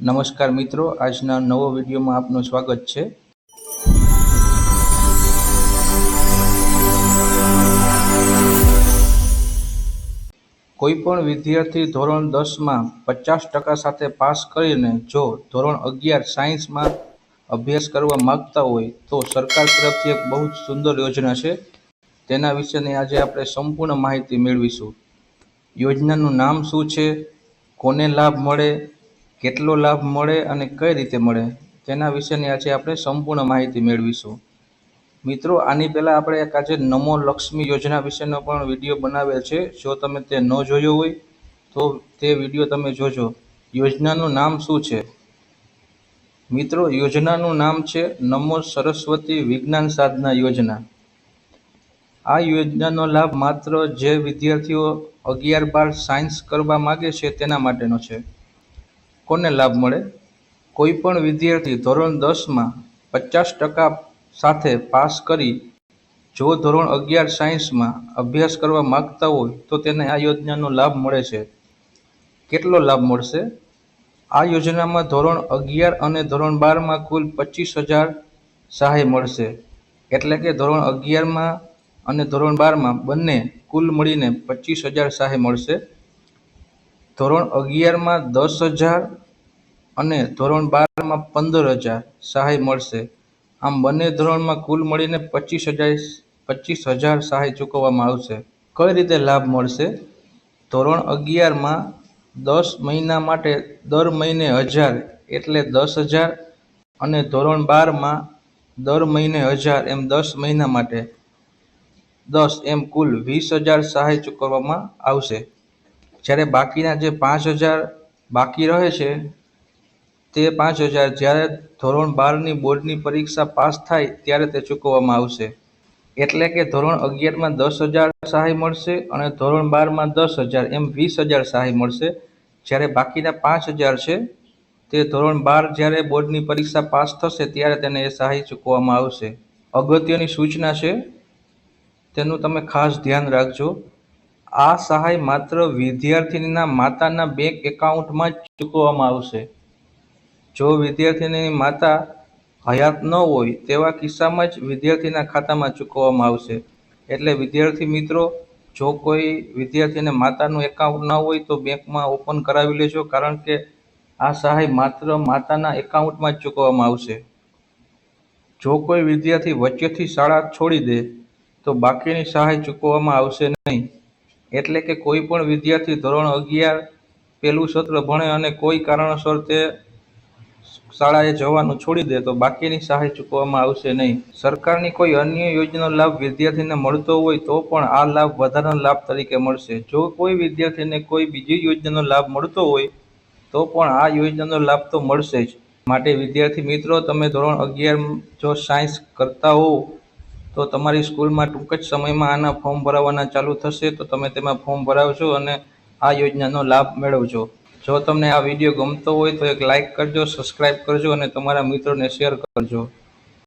નમસ્કાર મિત્રો, આજના નવો વિડીયોમાં આપનું સ્વાગત છે. કોઈ પણ વિદ્યાર્થી ધોરણ દસમાં પચાસ ટકા સાથે પાસ કરીને જો ધોરણ અગિયાર સાયન્સમાં અભ્યાસ કરવા માગતા હોય, તો સરકાર તરફથી એક બહુ જ સુંદર યોજના છે. તેના વિશેની આજે આપણે સંપૂર્ણ માહિતી મેળવીશું. યોજનાનું નામ શું છે? કોને લાભ મળે? કેટલો લાભ મળે અને કઈ રીતે મળે, તેના વિશેની આજે આપણે સંપૂર્ણ માહિતી મેળવીશું. મિત્રો, આની પહેલાં આપણે એક આજે નમો લક્ષ્મી યોજના વિશેનો પણ વીડિયો બનાવેલ છે. જો તમે તે ન જોયો હોય, તો તે વીડિયો તમે જોજો. યોજનાનું નામ શું છે? મિત્રો, યોજનાનું નામ છે નમો સરસ્વતી વિજ્ઞાન સાધના યોજના. આ યોજનાનો લાભ માત્ર જે વિદ્યાર્થીઓ અગિયાર બાર સાયન્સ કરવા માગે છે તેના માટેનો છે. કોને લાભ મળે? કોઈ પણ વિદ્યાર્થી ધોરણ દસમાં પચાસ ટકા સાથે પાસ કરી જો ધોરણ અગિયાર સાયન્સમાં અભ્યાસ કરવા માંગતા હોય તો તેને આ યોજનાનો લાભ મળે છે. કેટલો લાભ મળશે? આ યોજનામાં ધોરણ અગિયાર અને ધોરણ બારમાં કુલ પચીસ હજાર સહાય મળશે. એટલે કે ધોરણ અગિયારમાં અને ધોરણ બારમાં બંને કુલ મળીને પચીસ હજાર સહાય મળશે. ધોરણ અગિયારમાં દસ હજાર અને ધોરણ બારમાં પંદર હજાર સહાય મળશે. આમ બંને ધોરણમાં કુલ મળીને પચીસ હજાર પચીસ હજાર સહાય ચૂકવવામાં આવશે. કઈ રીતે લાભ મળશે? ધોરણ અગિયારમાં દસ મહિના માટે દર મહિને હજાર એટલે દસ હજાર અને ધોરણ બારમાં દર મહિને હજાર એમ દસ મહિના માટે દસ એમ કુલ વીસ હજાર સહાય ચૂકવવામાં આવશે. જ્યારે બાકીના જે પાંચ હજાર બાકી રહે છે, તે પાંચ હજાર જ્યારે ધોરણ બારની બોર્ડની પરીક્ષા પાસ થાય ત્યારે તે ચૂકવવામાં આવશે. એટલે કે ધોરણ અગિયારમાં દસ હજાર સહાય મળશે અને ધોરણ બારમાં દસ હજાર એમ વીસ હજાર સહાય મળશે. જ્યારે બાકીના પાંચ હજાર છે, તે ધોરણ બાર જ્યારે બોર્ડની પરીક્ષા પાસ થશે ત્યારે તેને એ સહાય ચૂકવવામાં આવશે. અગત્યની સૂચના છે, તેનું તમે ખાસ ધ્યાન રાખજો. આ સહાય માત્ર વિદ્યાર્થીનીના માતાના બેંક એકાઉન્ટમાં જ ચૂકવવામાં આવશે. જો વિદ્યાર્થીની માતા હયાત ન હોય, તેવા કિસ્સામાં જ વિદ્યાર્થીના ખાતામાં ચૂકવવામાં આવશે. એટલે વિદ્યાર્થી મિત્રો, જો કોઈ વિદ્યાર્થીને માતાનું એકાઉન્ટ ન હોય, તો બેંકમાં ઓપન કરાવી લેજો, કારણ કે આ સહાય માત્ર માતાના એકાઉન્ટમાં જ ચૂકવવામાં આવશે. જો કોઈ વિદ્યાર્થી વચ્ચેથી શાળા છોડી દે, તો બાકીની સહાય ચૂકવવામાં આવશે નહીં. એટલે કે કોઈ પણ વિદ્યાર્થી ધોરણ અગિયાર પહેલું સત્ર ભણે અને કોઈ કારણસર તે શાળાએ જવાનું છોડી દે તો બાકીની સહાય ચૂકવવામાં આવશે નહીં. સરકારની કોઈ અન્ય યોજનાનો લાભ વિદ્યાર્થીને મળતો હોય તો પણ આ લાભ વધારાનો લાભ તરીકે મળશે. જો કોઈ વિદ્યાર્થીને કોઈ બીજી યોજનાનો લાભ મળતો હોય તો પણ આ યોજનાનો લાભ તો મળશે જ. માટે વિદ્યાર્થી મિત્રો, તમે ધોરણ અગિયાર જો સાયન્સ કરતા હો તો તમારી સ્કૂલમાં ટૂંક જ સમયમાં આના ફોર્મ ભરાવવાના ચાલુ થશે, તો તમે તેમાં ફોર્મ ભરાવશો અને આ યોજનાનો લાભ મેળવજો. જો તમને આ વીડિયો ગમતો હોય તો એક લાઇક કરજો સબસ્ક્રાઈબ કરજો અને તમારા મિત્રોને શેર કરજો.